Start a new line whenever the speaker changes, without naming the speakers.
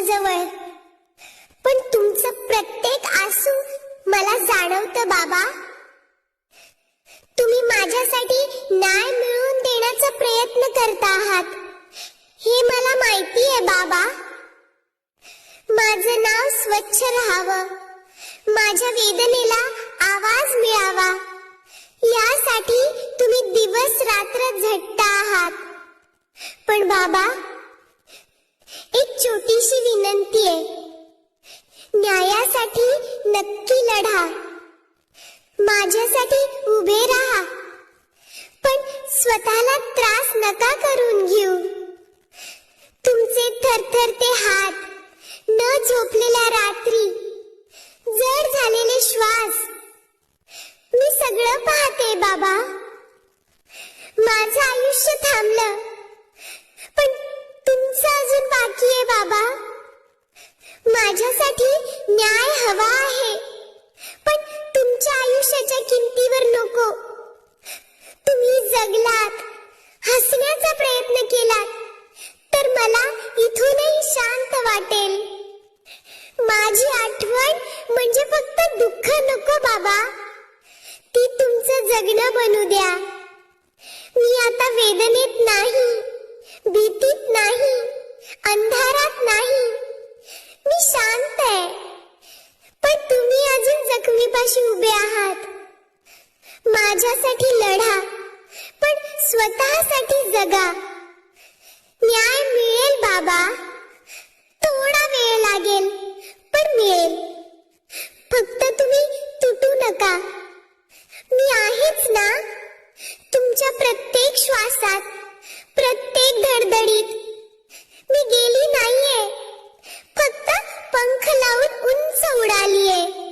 जवळ. पण तुमचं प्रत्येक आसू मला जाणवतं बाबा. तुम्ही माझ्यासाठी न्याय मिळवून देण्याचा प्रयत्न करता आहात. हे मला माहिती आहे बाबा. माझं नाव स्वच्छ राहावं. माझ्या वेदनेला आवाज मिळावा. यासाठी तुम्ही दिवस रात्र झटता आहात. पण बाबा एक छोटीशी विनंती आहे. न्यायासाठी नक्की लढा. माझ्यासाठी उभे राहा. पण स्वतःला त्रास नका करून घेऊ. तुमचे थरथरते हात न झोपलेल्या रात्री जड झालेले श्वास. मी सगळं पाहते बाबा. माझं आयुष्य थांबलं. माझ्यासाठी न्याय हवा आहे. पण तुमच्या आयुष्याच्या किमतीवर नको. तुम्ही जगलात हसण्याचा प्रयत्न केलात तर मला इथूनही शांत वाटेल. माझी आठवण म्हणजे फक्त दुःख नको बाबा. ती तुमचं जगणं बनू द्या. मी आता वेदनेत नाही. शांत आहे. पण तुम्ही अजून जखमीपाशी उभे आहात. माझ्यासाठी लढा पण स्वतःसाठी जगा. न्याय मिळेल बाबा. थोडा वेळ लागेल पण मिळेल. फक्त तुम्ही तुटू नका. मी आहेच ना? तुमच्या प्रत्येक श्वासात प्रत्येक धडधडीत लावून उंच उडालीये.